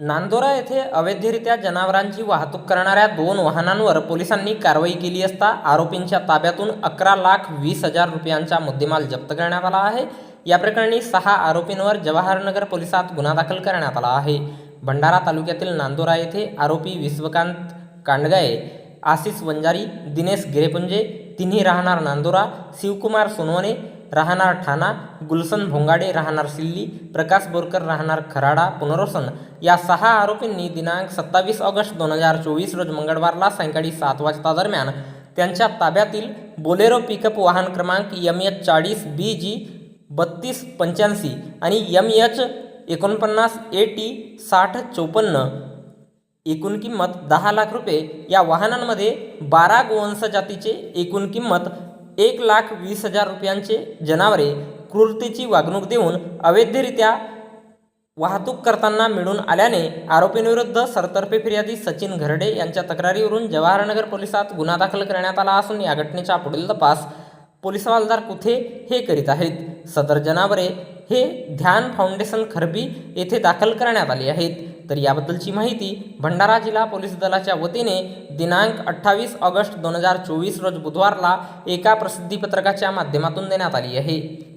नांदोरा येथे अवैधरित्या जनावरांची वाहतूक करणाऱ्या दोन वाहनांवर पोलिसांनी कारवाई केली असता आरोपींच्या ताब्यातून अकरा लाख वीस हजार रुपयांचा मुद्देमाल जप्त करण्यात आला आहे. या प्रकरणी सहा आरोपींवर जवाहरनगर पोलिसात गुन्हा दाखल करण्यात आला आहे. भंडारा तालुक्यातील नांदोरा येथे आरोपी विश्वकांत कांडगाये आशिष वंजारी दिनेश गिरेपुंजे तिन्ही राहणार नांदोरा शिवकुमार सोनवणे राहणार ठाणा गुलसन भोंगाडे राहणार सिल्ली प्रकाश बोरकर राहणार खराडा पुनर्वसन या सहा आरोपींनी दिनांक सत्तावीस ऑगस्ट दोन हजार चोवीस रोज मंगळवारला सायंकाळी सात वाजता दरम्यान त्यांच्या ताब्यातील बोलेरो पिकअप वाहन क्रमांक यम एच चाळीस बी जी बत्तीस पंच्याऐंशी आणि यम एच एकोणपन्नास ए टी साठ चौपन्न एकूण किंमत दहा लाख रुपये. या वाहनांमध्ये बारा गोवंश जातीचे एकूण किंमत एक लाख वीस हजार रुपयांचे जनावरे क्रूरतेची वागणूक देऊन अवैधरित्या वाहतूक करताना मिळून आल्याने आरोपींविरुद्ध सरतर्फे फिर्यादी सचिन घरडे यांच्या तक्रारीवरून जवाहरनगर पोलिसात गुन्हा दाखल करण्यात आला असून या घटनेचा पुढील तपास पोलीस हवालदार कुथे हे करीत आहेत? सदर जनावरे हे ध्यान फाउंडेशन खरबी येथे दाखल करण्यात आली आहेत. तर याबद्दलची माहिती भंडारा जिल्हा पोलीस दलाच्या वतीने दिनांक अठ्ठावीस ऑगस्ट दोन हजार चोवीस रोज बुधवारला एका प्रसिद्धीपत्रकाच्या माध्यमातून देण्यात आली आहे.